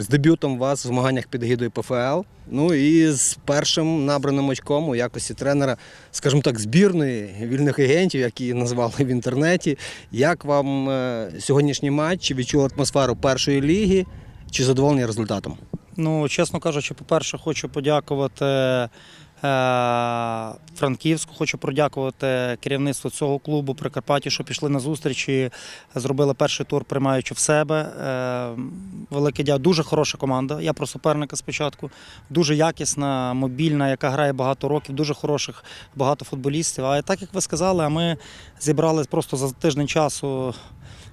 З дебютом вас в змаганнях під гідою ПФЛ. Ну і з першим набраним очком у якості тренера, скажімо так, збірної вільних агентів, як її назвали в інтернеті. Як вам е, сьогоднішній матч? Чи відчули атмосферу першої ліги? Чи задоволені результатом? Ну, чесно кажучи, по-перше, хочу подякувати Франківську, хочу подякувати керівництву цього клубу Прикарпатті, що пішли на зустріч зробили перший тур, приймаючи в себе. Е, велике дякую. Дуже хороша команда. Я про суперника спочатку. Дуже якісна, мобільна, яка грає багато років, дуже хороших, багато футболістів. А так як ви сказали, ми зібрали просто за тиждень часу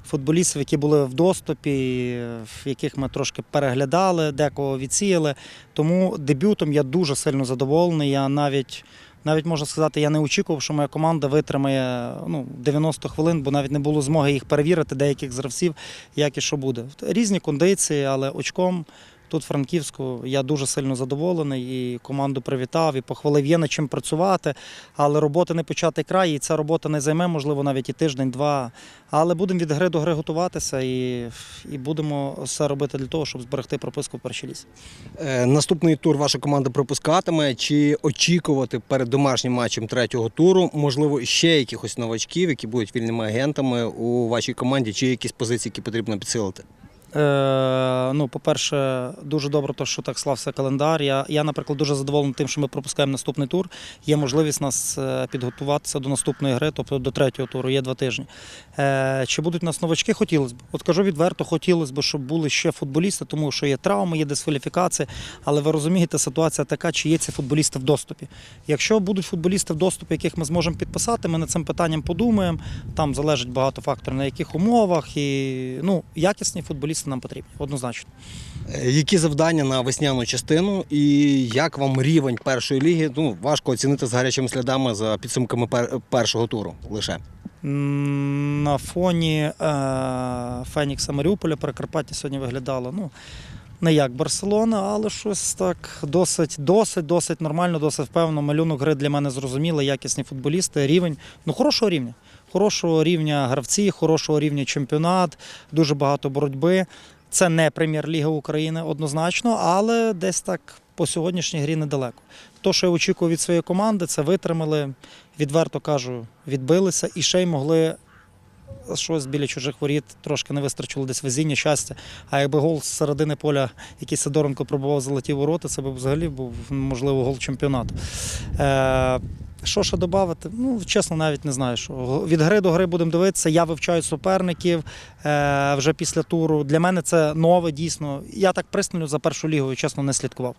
футболістів, які були в доступі, в яких ми трошки переглядали, декого відсіяли. Тому дебютом я дуже сильно задоволений. Я навіть. Навіть можна сказати, я не очікував, що моя команда витримає ну, 90 хвилин, бо навіть не було змоги їх перевірити, деяких з як і що буде. Різні кондиції, але очком тут в Франківську я дуже сильно задоволений і команду привітав, і похвалив. Є над чим працювати, але роботи не початий край, і ця робота не займе, можливо, навіть і тиждень-два. Але будемо від гри до гри готуватися і, і будемо все робити для того, щоб зберегти прописку в першій лісі. Е, Наступний тур ваша команда пропускатиме. Чи очікувати перед домашнім матчем третього туру, можливо, ще якихось новачків, які будуть вільними агентами у вашій команді, чи якісь позиції, які потрібно підсилити? Е, ну, по-перше, дуже добре, то, що так слався календар. Я, я, наприклад, дуже задоволений тим, що ми пропускаємо наступний тур. Є можливість нас е, підготуватися до наступної гри, тобто до третього туру, є два тижні. Е, чи будуть у нас новачки? Хотілося б. От кажу відверто, хотілося б, щоб були ще футболісти, тому що є травми, є дискваліфікації. Але ви розумієте, ситуація така, чи є ці футболісти в доступі. Якщо будуть футболісти в доступі, яких ми зможемо підписати, ми над цим питанням подумаємо. Там залежить багато факторів, на яких умовах. І ну, якісні футболісти нам потрібні, однозначно. Е, Які завдання на весняну частину і як вам рівень першої ліги? Ну, важко оцінити з гарячими слідами за підсумками першого туру лише. На фоні е, Фенікса Маріуполя Прикарпаття сьогодні виглядало. Ну, не як Барселона, але щось так досить, досить, досить нормально, досить впевнено. Малюнок гри для мене зрозумілий, якісні футболісти, рівень, ну хорошого рівня. Хорошого рівня гравці, хорошого рівня чемпіонат, дуже багато боротьби. Це не прем'єр-ліга України однозначно, але десь так по сьогоднішній грі недалеко. То, що я очікував від своєї команди, це витримали, відверто кажу, відбилися і ще й могли щось біля чужих воріт, трошки не вистачило десь везіння, щастя. А якби гол з середини поля, який Сидоренко пробував залеті ворота, це б взагалі був, можливо, гол чемпіонату. Е, що ще додати? Ну, чесно, навіть не знаю. Що. Від гри до гри будемо дивитися. Я вивчаю суперників е, вже після туру. Для мене це нове, дійсно. Я так пристально за першу лігою, чесно, не слідкував.